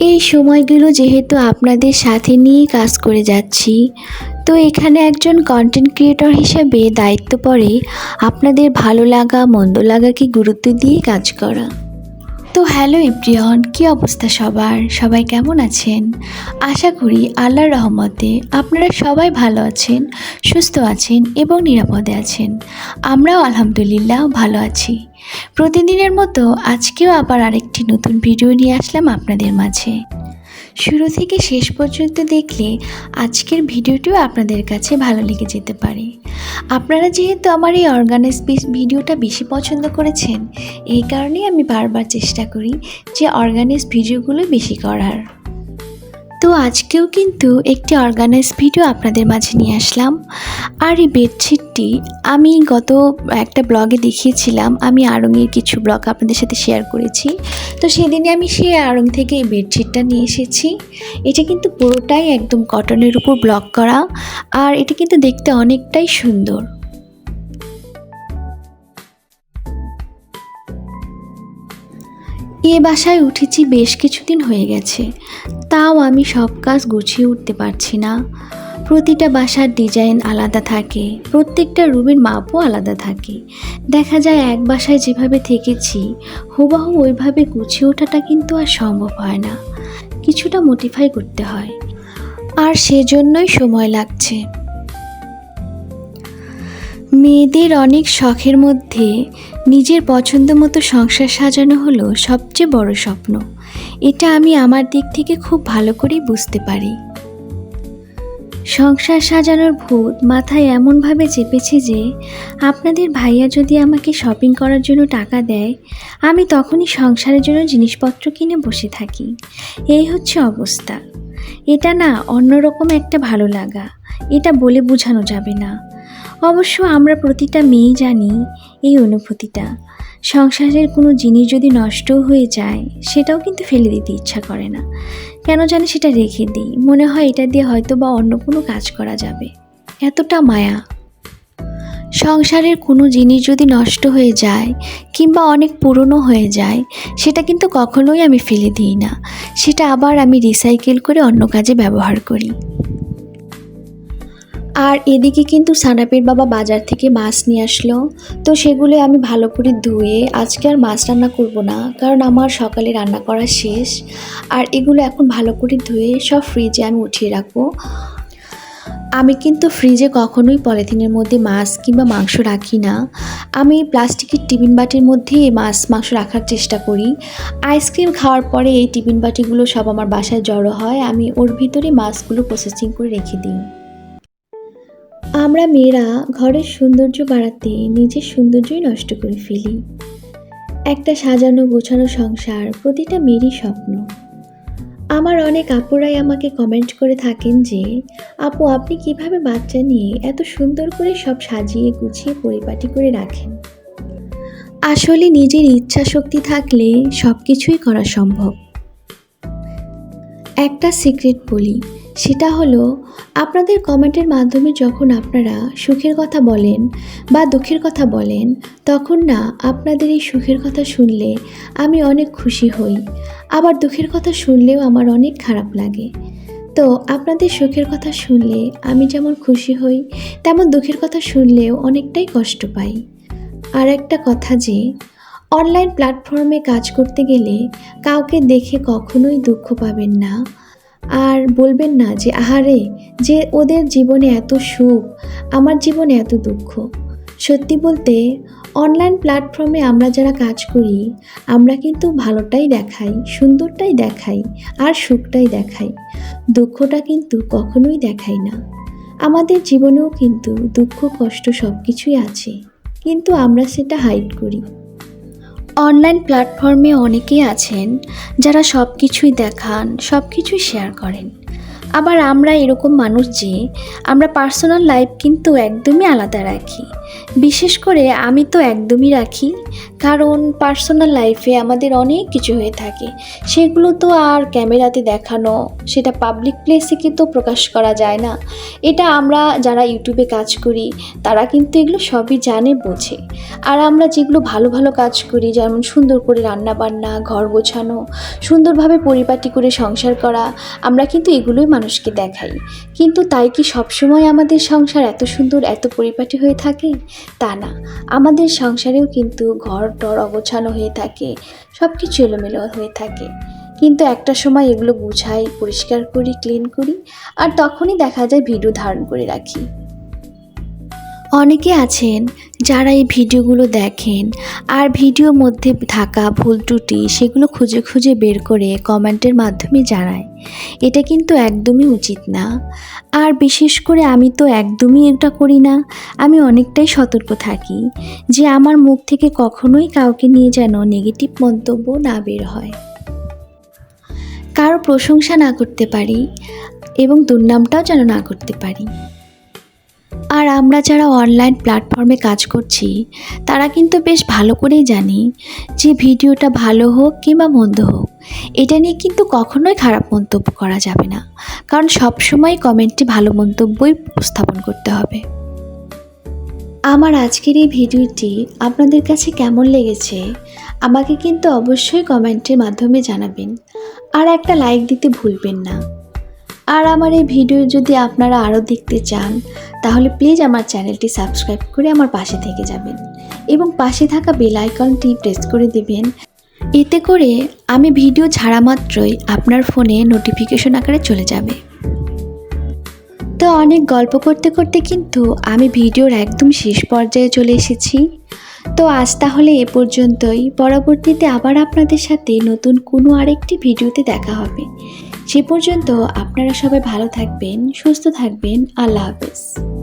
এই সময়গুলো যেহেতু আপনাদের সাথে নিয়ে কাজ করে যাচ্ছি, তো এখানে একজন কন্টেন্ট ক্রিয়েটর হিসেবে দায়িত্ব পড়ে আপনাদের ভালো লাগা, মন্দ লাগাকে গুরুত্ব দিয়ে কাজ করা? তো হ্যালো ইব্রিয়ন কি অবস্থা সবার? সবাই কেমন আছেন? আশা করি আল্লাহর রহমতে আপনারা সবাই ভালো আছেন, সুস্থ আছেন এবং নিরাপদে আছেন। আমরাও আলহামদুলিল্লাহ ভালো আছি। প্রতিদিনের মতো আজকেও আবার আরেকটি নতুন ভিডিও নিয়ে আসলাম আপনাদের মাঝে। শুরু থেকে শেষ পর্যন্ত দেখলে আজকের ভিডিওটিও আপনাদের কাছে ভালো লেগে যেতে পারে। আপনারা যেহেতু আমার এই অর্গানাইজ ভিডিওটা বেশি পছন্দ করেছেন, এই কারণেই আমি বারবার চেষ্টা করি যে অর্গানাইজ ভিডিওগুলো বেশি করার। তো আজকেও কিন্তু একটি অর্গানাইজ ভিডিও আপনাদের মাঝে নিয়ে আসলাম। আর এই বেডশিটটি আমি গত একটা ব্লগে দেখিয়েছিলাম। আমি আড়ংয়ের কিছু ব্লগ আপনাদের সাথে শেয়ার করেছি। তো সেদিনে আমি সেই আড়ং থেকে এই বেডশিটটা নিয়ে এসেছি। এটা কিন্তু পুরোটাই একদম কটনের উপর ব্লক করা। আর এটা কিন্তু দেখতে অনেকটাই সুন্দর। এ বাসায় উঠেছি বেশ কিছুদিন হয়ে গেছে। তাও আমি সব কাজ গুছিয়ে উঠতে পারছি না। প্রতিটা বাসার ডিজাইন আলাদা থাকে, প্রত্যেকটা রুমের মাপও আলাদা থাকে। দেখা যায় এক বাসায় যেভাবে থেকেছি, হুবাহু ওইভাবে গুছিয়ে ওঠাটা কিন্তু আর সম্ভব হয় না। কিছুটা মোটিফাই করতে হয়। আর সেজন্যই সময় লাগছে। মেয়েদের অনেক শখের মধ্যে নিজের পছন্দ মতো সংসার সাজানো হলো সবচেয়ে বড় স্বপ্ন। এটা আমি আমার দিক থেকে খুব ভালো করেই বুঝতে পারি। সংসার সাজানোর ভূত মাথায় এমনভাবে চেপেছে যে, আপনাদের ভাইয়া যদি আমাকে শপিং করার জন্য টাকা দেয়, আমি তখনই সংসারের জন্য জিনিসপত্র কিনে বসে থাকি। এই হচ্ছে অবস্থা। এটা না অন্যরকম একটা ভালো লাগা। এটা বলে বোঝানো যাবে না। অবশ্য আমরা প্রতিটা মেয়ে জানি এই অনুভূতিটা। সংসারের কোনো জিনিস যদি নষ্টও হয়ে যায়, সেটাও কিন্তু ফেলে দিতে ইচ্ছা করে না। কেন জানি সেটা রেখে দিই। মনে হয় এটা দিয়ে হয়তো বা অন্য কোনো কাজ করা যাবে। এতটা মায়া। সংসারের কোনো জিনিস যদি নষ্ট হয়ে যায় কিংবা অনেক পুরনো হয়ে যায়, সেটা কিন্তু কখনোই আমি ফেলে দিই না। সেটা আবার আমি রিসাইকেল করে অন্য কাজে ব্যবহার করি। আর এদিকে কিন্তু সানাপের বাবা বাজার থেকে মাছ নিয়ে আসলো। তো সেগুলো আমি ভালো করে ধুয়ে আজকে আর মাছ রান্না করব না, কারণ আমার সকালে রান্না করা শেষ। আর এগুলো এখন ভালো করে ধুয়ে সব ফ্রিজে আমি উঠিয়ে রাখব। আমি কিন্তু ফ্রিজে কখনোই পলিথিনের মধ্যে মাছ কিংবা মাংস রাখি না। আমি প্লাস্টিকের টিফিন বাটির মধ্যে মাছ মাংস রাখার চেষ্টা করি। আইসক্রিম খাওয়ার পরে এই টিফিন বাটিগুলো সব আমার বাসায় জড়ো হয়, আমি ওর ভিতরে মাছগুলো প্রসেসিং করে রেখে দিই। আমরা মেয়েরা ঘরের সৌন্দর্য বাড়াতে নিজের সৌন্দর্যই নষ্ট করে ফেলি। একটা সাজানো গোছানো সংসার প্রতিটা মেয়েরই স্বপ্ন। আমার অনেক আপুরাই আমাকে কমেন্ট করে থাকেন যে, আপু, আপনি কীভাবে বাচ্চা নিয়ে এত সুন্দর করে সব সাজিয়ে গুছিয়ে পরিপাটি করে রাখেন? আসলে নিজের ইচ্ছা শক্তি থাকলে সব কিছুই করা সম্ভব। একটা সিক্রেট বলি, সেটা হলো, আপনাদের কমেন্টের মাধ্যমে যখন আপনারা সুখের কথা বলেন বা দুঃখের কথা বলেন, তখন না আপনাদের এই সুখের কথা শুনলে আমি অনেক খুশি হই। আবার দুঃখের কথা শুনলেও আমার অনেক খারাপ লাগে। তো আপনাদের সুখের কথা শুনলে আমি যেমন খুশি হই, তেমন দুঃখের কথা শুনলেও অনেকটাই কষ্ট পাই। আর একটা কথা যে অনলাইন প্ল্যাটফর্মে কাজ করতে গেলে কাউকে দেখে কখনোই দুঃখ পাবেন না। আর বলবেন না যে, আহারে, যে ওদের জীবনে এত সুখ, আমার জীবনে এত দুঃখ। সত্যি বলতে, অনলাইন প্ল্যাটফর্মে আমরা যারা কাজ করি, আমরা কিন্তু ভালোটাই দেখাই, সুন্দরটাই দেখাই, আর সুখটাই দেখাই। দুঃখটা কিন্তু কখনোই দেখাই না। আমাদের জীবনেও কিন্তু দুঃখ, কষ্ট সব কিছুই আছে। কিন্তু আমরা সেটা হাইড করি। অনলাইন প্ল্যাটফর্মে অনেকেই আছেন যারা সব কিছুই দেখান সব কিছুই শেয়ার করেন। আবার আমরা এরকম মানুষ যে আমরা পার্সোনাল লাইফ কিন্তু একদমই আলাদা রাখি। বিশেষ করে আমি তো একদমই রাখি, কারণ পার্সোনাল লাইফে আমাদের অনেক কিছু হয়ে থাকে। সেগুলো তো আর ক্যামেরাতে দেখানো, সেটা পাবলিক প্লেসে কিন্তু প্রকাশ করা যায় না। এটা আমরা যারা ইউটিউবে কাজ করি, তারা কিন্তু এগুলো সবই জানে, বোঝে। আর আমরা যেগুলো ভালো ভালো কাজ করি, যেমন সুন্দর করে রান্না বান্না ঘর গোছানো, সুন্দরভাবে পরিপাটি করে সংসার করা, আমরা কিন্তু এগুলোই মানুষকে দেখাই। কিন্তু তাই কি সবসময় আমাদের সংসার এত সুন্দর, এত পরিপাটি হয়ে থাকে? তা না। আমাদের সংসারেও কিন্তু ঘর টর অগোছানো হয়ে থাকে সব কিছু এলোমেলো হয়ে থাকে। কিন্তু একটা সময় এগুলো গুছাই, পরিষ্কার করি ক্লিন করি, আর তখনই দেখা যায় ভিডিও ধারণ করে রাখি। অনেকে আছেন যারা এই ভিডিওগুলো দেখেন আর ভিডিওর মধ্যে থাকা ভুল ত্রুটি সেগুলো খুঁজে খুঁজে বের করে কমেন্টের মাধ্যমে জানায়। এটা কিন্তু একদমই উচিত না। আর বিশেষ করে আমি তো একদমই এটা করি না। আমি অনেকটাই সতর্ক থাকি যে আমার মুখ থেকে কখনোই কাউকে নিয়ে যেন নেগেটিভ মন্তব্য না বের হয়। কারও প্রশংসা না করতে পারি এবং দুর্নামটাও যেন না করতে পারি। আর আমরা যারা অনলাইন প্ল্যাটফর্মে কাজ করছি, তারা কিন্তু বেশ ভালো করেই জানি যে ভিডিওটা ভালো হোক কিংবা মন্দ হোক, এটা নিয়ে কিন্তু কখনোই খারাপ মন্তব্য করা যাবে না। কারণ সবসময় কমেন্টে ভালো মন্তব্যই উপস্থাপন করতে হবে। আমার আজকের এই ভিডিওটি আপনাদের কাছে কেমন লেগেছে, আমাকে কিন্তু অবশ্যই কমেন্টের মাধ্যমে জানাবেন। আর একটা লাইক দিতে ভুলবেন না। আর আমার এই ভিডিও যদি আপনারা আরও দেখতে চান, তাহলে প্লিজ আমার চ্যানেলটি সাবস্ক্রাইব করে আমার পাশে থেকে যাবেন এবং পাশে থাকা বেল আইকনটি প্রেস করে দেবেন। এতে করে আমি ভিডিও ছাড়া মাত্রই আপনার ফোনে নোটিফিকেশন আকারে চলে যাবে। তো অনেক গল্প করতে করতে কিন্তু আমি ভিডিওর একদম শেষ পর্যায়ে চলে এসেছি। তো আজ তাহলে এ পর্যন্তই। পরবর্তীতে আবার আপনাদের সাথে নতুন কোনো আরেকটি ভিডিওতে দেখা হবে। সে পর্যন্ত আপনারা সবাই ভালো থাকবেন, সুস্থ থাকবেন। আল্লাহ হাফেজ।